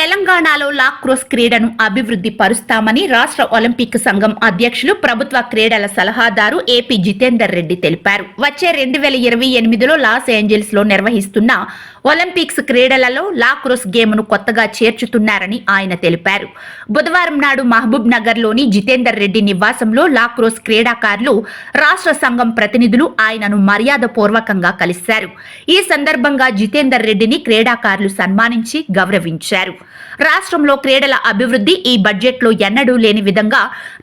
తెలంగాణలో లాక్రోస్ క్రీడను అభివృద్ధి పరుస్తామని రాష్ట్ర ఒలింపిక్ సంఘం అధ్యక్షులు ప్రభుత్వ క్రీడల సలహాదారు ఏపీ జితేందర్ రెడ్డి తెలిపారు. వచ్చే రెండు వేల ఇరవై ఎనిమిదిలో లాస్ ఏంజల్స్లో నిర్వహిస్తున్న ఒలింపిక్స్ క్రీడలలో లాక్రోస్ గేమ్ను కొత్తగా చేర్చుతున్నారని ఆయన తెలిపారు. బుధవారం నాడు మహబూబ్ నగర్లోని జితేందర్ రెడ్డి నివాసంలో లాక్రోస్ క్రీడాకారులు రాష్ట్ర సంఘం ప్రతినిధులు ఆయనను మర్యాద పూర్వకంగా కలిశారు. ఈ సందర్భంగా జితేందర్ రెడ్డిని క్రీడాకారులు సన్మానించి గౌరవించారు. రాష్ట్రంలో క్రీడల అభివృద్ధి ఈ బడ్జెట్లో ఎన్నడూ లేని విధంగా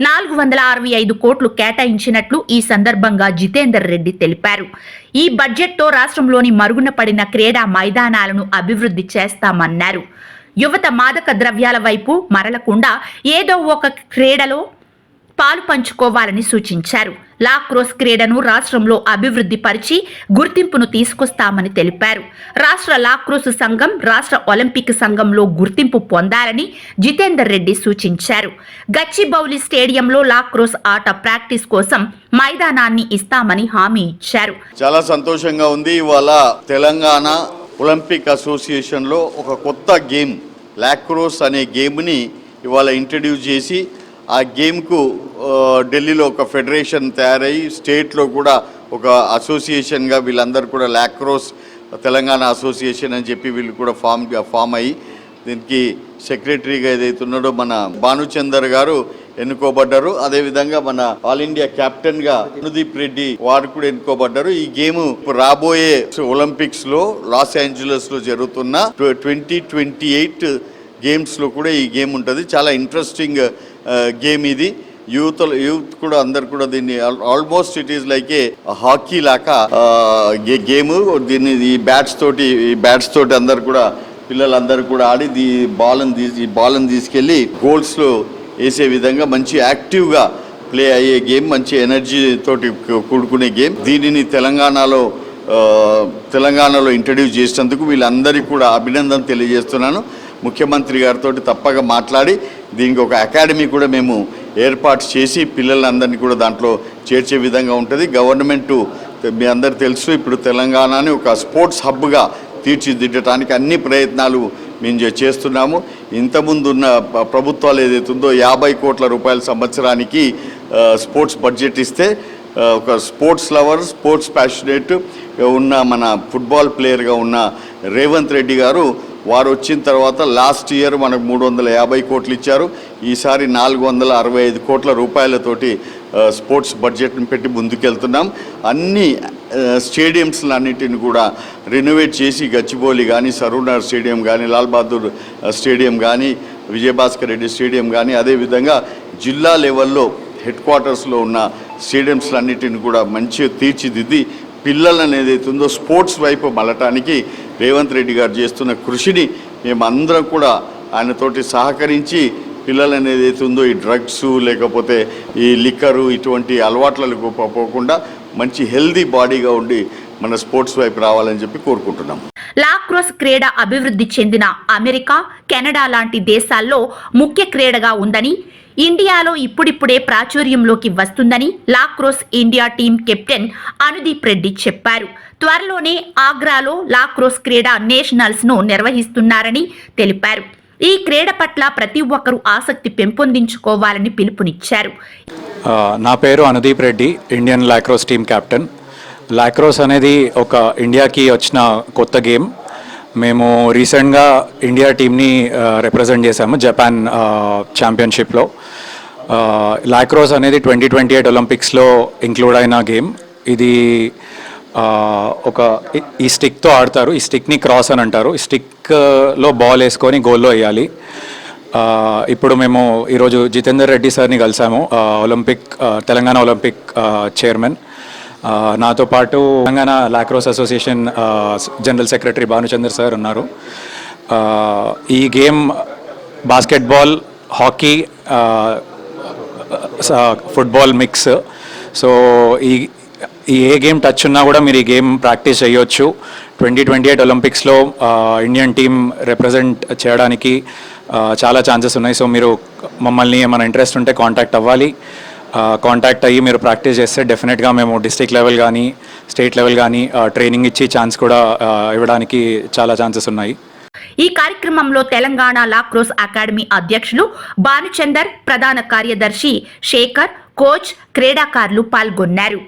నాలుగు వందల అరవై ఐదు కోట్లు కేటాయించినట్లు ఈ సందర్భంగా జితేందర్ రెడ్డి తెలిపారు. ఈ బడ్జెట్తో రాష్ట్రంలోని మరుగున పడిన క్రీడా మైదానాలను అభివృద్ధి చేస్తామన్నారు. యువత మాదక ద్రవ్యాల వైపు మరలకుండా ఏదో ఒక క్రీడలో పాలు పంచుకోవాలని సూచించారు. లాక్రోస్ క్రీడను రాష్ట్రంలో అభివృద్ధి పరిచి గుర్తింపును తీసుకొస్తామని తెలిపారు. రాష్ట్ర లాక్రోస్ సంఘం రాష్ట్ర ఒలింపిక్ సంఘంలో గుర్తింపు పొందాలని జితేందర్ రెడ్డి సూచించారు. గచ్చిబౌలి స్టేడియంలో లాక్రోస్ ఆట ప్రాక్టీస్ కోసం మైదానాన్ని ఇస్తామని హామీ ఇచ్చారు. చాలా సంతోషంగా ఉంది. ఇవాళ తెలంగాణ ఒలింపిక్ అసోసియేషన్లో ఒక కొత్త గేమ్ లాక్రోస్ అనే గేమ్ని ఇవాళ ఇంట్రడ్యూస్ చేసి ఆ గేమ్కు ఢిల్లీలో ఒక ఫెడరేషన్ తయారయ్యి స్టేట్లో కూడా ఒక అసోసియేషన్గా వీళ్ళందరూ కూడా లాక్రోస్ తెలంగాణ అసోసియేషన్ అని చెప్పి వీళ్ళు కూడా ఫామ్ ఫామ్ అయ్యి దీనికి సెక్రటరీగా ఏదైతే ఉన్నాడో మన భానుచందర్ గారు ఎన్నుకోబడ్డారు. అదేవిధంగా మన ఆల్ ఇండియా కెప్టెన్గా అనుదీప్ రెడ్డి వారు కూడా ఎన్నుకోబడ్డారు. ఈ గేమ్ రాబోయే ఒలింపిక్స్లో లాస్ ఏంజలస్లో జరుగుతున్న ట్వంటీ ట్వంటీ ఎయిట్ గేమ్స్లో కూడా ఈ గేమ్ ఉంటుంది. చాలా ఇంట్రెస్టింగ్ గేమ్ ఇది. యూత్ యూత్ కూడా అందరు కూడా దీన్ని almost it is like a hockey లాగా గేమ్. దీన్ని ఈ బ్యాట్స్ తోటి ఈ బ్యాట్స్ తోటి అందరు కూడా పిల్లలందరూ కూడా ఆడి దీ బాల్ని తీసి బాల్ని తీసుకెళ్ళి గోల్స్లో వేసే విధంగా మంచి యాక్టివ్గా ప్లే అయ్యే గేమ్ మంచి ఎనర్జీ తోటి కూడుకునే గేమ్. దీనిని తెలంగాణలో తెలంగాణలో ఇంట్రడ్యూస్ చేసినందుకు వీళ్ళందరికీ కూడా అభినందన తెలియజేస్తున్నాను. ముఖ్యమంత్రి గారితో తప్పగా మాట్లాడి దీనికి ఒక అకాడమీ కూడా మేము ఏర్పాటు చేసి పిల్లలందరినీ కూడా దాంట్లో చేర్చే విధంగా ఉంటుంది. గవర్నమెంట్ మీ అందరు తెలుసు ఇప్పుడు తెలంగాణని ఒక స్పోర్ట్స్ హబ్గా తీర్చిదిద్దటానికి అన్ని ప్రయత్నాలు మేము చేస్తున్నాము. ఇంతకుముందు ఉన్న ప్రభుత్వాలు ఏదైతే ఉందో యాభై కోట్ల రూపాయల సంవత్సరానికి స్పోర్ట్స్ బడ్జెట్ ఇస్తే ఒక స్పోర్ట్స్ లవర్ స్పోర్ట్స్ ప్యాషనేట్ ఉన్న మన ఫుట్బాల్ ప్లేయర్గా ఉన్న రేవంత్ రెడ్డి గారు వారు వచ్చిన తర్వాత లాస్ట్ ఇయర్ మనకు మూడు వందల యాభై కోట్లు ఇచ్చారు. ఈసారి నాలుగు వందల అరవై ఐదు కోట్ల రూపాయలతోటి స్పోర్ట్స్ బడ్జెట్ని పెట్టి ముందుకెళ్తున్నాం. అన్ని స్టేడియమ్స్లన్నింటిని కూడా రెనోవేట్ చేసి గచ్చిబౌలి కానీ సరూనగర్ స్టేడియం కానీ లాల్ బహదూర్ స్టేడియం కానీ విజయభాస్కర్ రెడ్డి స్టేడియం కానీ అదేవిధంగా జిల్లా లెవెల్లో హెడ్ క్వార్టర్స్లో ఉన్న స్టేడియమ్స్లన్నింటిని కూడా మంచిగా తీర్చిదిద్ది పిల్లలను ఏదైతే ఉందో స్పోర్ట్స్ వైపు మలటానికి రేవంత్ రెడ్డి గారు చేస్తున్న కృషిని మేమందరం కూడా ఆయనతోటి సహకరించి పిల్లలను ఏదైతే ఉందో ఈ డ్రగ్స్ లేకపోతే ఈ లిక్కరు ఇటువంటి అలవాట్లకు పోకుండా మంచి హెల్దీ బాడీగా ఉండి మన స్పోర్ట్స్ వైపు రావాలని చెప్పి కోరుకుంటున్నాం. లాక్రోస్ క్రీడ అభివృద్ధి చెందిన అమెరికా కెనడా లాంటి దేశాల్లో ముఖ్య క్రీడగా ఉందని ఇండియాలో ఇప్పుడిప్పుడే ప్రాచుర్యంలోకి వస్తుందని lacrosse India team captain Anudeep Reddy చెప్పారు. త్వరలోనే ఆగ్రాలో లాక్రోస్ క్రీడ నేషనల్స్ను నిర్వహిస్తున్నారని తెలిపారు. ఈ క్రీడ పట్ల ప్రతి ఒక్కరూ ఆసక్తి పెంపొందించుకోవాలని పిలుపునిచ్చారు. నా పేరు Anudeep Reddy Indian lacrosse team captain. Lacrosse అనేది ఒక ఇండియాకి వచ్చిన కొత్త గేమ్. మేము రీసెంట్గా ఇండియా టీమ్ని రిప్రజెంట్ చేశాము జపాన్ ఛాంపియన్షిప్లో. లాక్రోస్ అనేది ట్వంటీ ట్వంటీ ఎయిట్ ఒలింపిక్స్లో ఇంక్లూడ్ అయిన గేమ్. ఇది ఒక ఈ- స్టిక్తో ఆడతారు. ఈ స్టిక్ని క్రాస్ అని అంటారు. ఈ స్టిక్లో బాల్ వేసుకొని గోల్లో వేయాలి. ఇప్పుడు మేము ఈరోజు జితేందర్ రెడ్డి సార్ని కలిసాము. Olympic Telangana Olympic chairman. నాతో పాటు Telangana lacrosse association general secretary Bhanuchander sir ఉన్నారు. ఈ గేమ్ బాస్కెట్బాల్ హాకీ స- ఫుట్బాల్ మిక్స్. సో ఈ ఏ గేమ్ టచ్ ఉన్నా కూడా మీరు ఈ గేమ్ ప్రాక్టీస్ చేయొచ్చు. ట్వంటీ ట్వంటీ ఎయిట్ ఒలింపిక్స్లో ఇండియన్ టీమ్ రిప్రజెంట్ చేయడానికి చాలా ఛాన్సెస్ ఉన్నాయి. సో మీరు మమ్మల్ని ఏమైనా ఇంట్రెస్ట్ ఉంటే కాంటాక్ట్ అవ్వాలి. కాంటాక్ట్ అయ్యి మీరు ప్రాక్టీస్ చేస్తే డెఫినెట్గా మేము డిస్ట్రిక్ట్ లెవెల్ కానీ స్టేట్ లెవెల్ కానీ ట్రైనింగ్ ఇచ్చి ఛాన్స్ కూడా ఇవ్వడానికి చాలా ఛాన్సెస్ ఉన్నాయి. ఈ కార్యక్రమంలో తెలంగాణ లాక్రోస్ అకాడమీ అధ్యక్షులు భానుచందర్ ప్రధాన కార్యదర్శి శేఖర్ కోచ్ క్రీడాకారులు పాల్గొన్నారు.